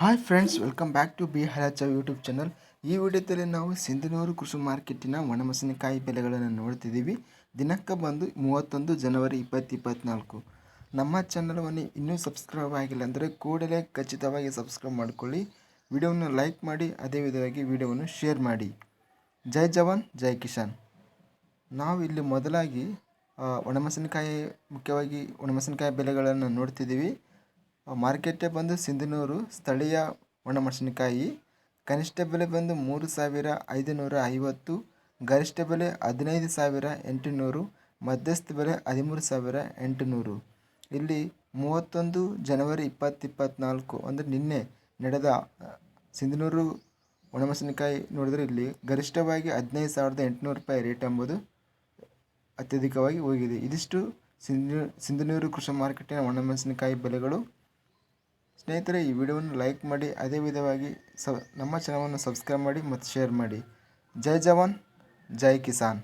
Hi friends welcome back to B ಹರಾಚ YouTube channel ಈ ವಿಡಿಯೋದಲ್ಲಿ ನಾವು ಸಿಂಧನೂರು ಕೃಷಿ ಮಾರ್ಕೆಟಿನ ಒಣಮೆಣಸಿನಕಾಯಿ ಬೆಲೆಗಳನ್ನು ನೋಡ್ತಿದ್ದೀವಿ. ದಿನಕ್ಕೆ ಬಂದು ಮೂವತ್ತೊಂದು ಜನವರಿ ಇಪ್ಪತ್ತು ಇಪ್ಪತ್ತ್ನಾಲ್ಕು ನಮ್ಮ ಚಾನಲವನ್ನು ಇನ್ನೂ ಸಬ್ಸ್ಕ್ರೈಬ್ ಆಗಿಲ್ಲ ಅಂದರೆ ಕೂಡಲೇ ಖಚಿತವಾಗಿ ಸಬ್ಸ್ಕ್ರೈಬ್ ಮಾಡಿಕೊಳ್ಳಿ. ವಿಡಿಯೋವನ್ನು ಲೈಕ್ ಮಾಡಿ, ಅದೇ ವಿಧವಾಗಿ ವಿಡಿಯೋವನ್ನು ಶೇರ್ ಮಾಡಿ. ಜೈ ಜವಾನ್, ಜೈ ಕಿಶಾನ್ ನಾವು ಇಲ್ಲಿ ಮೊದಲಾಗಿ ಒಣಮೆಣಸಿನಕಾಯಿ, ಮುಖ್ಯವಾಗಿ ಒಣಮೆಣಸಿನಕಾಯಿ ಬೆಲೆಗಳನ್ನು ನೋಡ್ತಿದ್ದೀವಿ. ಮಾರ್ಕೆಟೇ ಬಂದು ಸಿಂಧನೂರು ಸ್ಥಳೀಯ ಒಣಮೆಣಸಿನಕಾಯಿ, ಕನಿಷ್ಠ ಬೆಲೆ ಬಂದು ಮೂರು ಸಾವಿರ ಐದುನೂರ ಐವತ್ತು, ಗರಿಷ್ಠ ಬೆಲೆ ಹದಿನೈದು ಸಾವಿರ ಎಂಟುನೂರು, ಮಧ್ಯಸ್ಥ ಬೆಲೆ ಹದಿಮೂರು ಸಾವಿರ ಎಂಟುನೂರು. ಇಲ್ಲಿ ಮೂವತ್ತೊಂದು ಜನವರಿ ಇಪ್ಪತ್ತು ಇಪ್ಪತ್ತ್ನಾಲ್ಕು ಅಂದರೆ ನಿನ್ನೆ ನಡೆದ ಸಿಂಧನೂರು ಒಣಮೆಣಸಿನಕಾಯಿ ನೋಡಿದರೆ ಇಲ್ಲಿ ಗರಿಷ್ಠವಾಗಿ ಹದಿನೈದು ಸಾವಿರದ ಎಂಟುನೂರು ರೂಪಾಯಿ ರೇಟ್ ಎಂಬುದು ಅತ್ಯಧಿಕವಾಗಿ ಹೋಗಿದೆ. ಇದಿಷ್ಟು ಸಿಂಧು, ಸಿಂಧನೂರು ಕೃಷಿ ಮಾರುಕಟ್ಟೆಯ ಒಣಮೆಣಸಿನಕಾಯಿ ಬೆಲೆಗಳು ಸ್ನೇಹಿತರೆ, ಈ ವಿಡಿಯೋವನ್ನು ಲೈಕ್ ಮಾಡಿ, ಅದೇ ವಿಧವಾಗಿ ಸ ನಮ್ಮ ಚಾನಲನ್ನು ಸಬ್ಸ್ಕ್ರೈಬ್ ಮಾಡಿ ಮತ್ತು ಶೇರ್ ಮಾಡಿ. ಜೈ ಜವಾನ್, ಜೈ ಕಿಸಾನ್.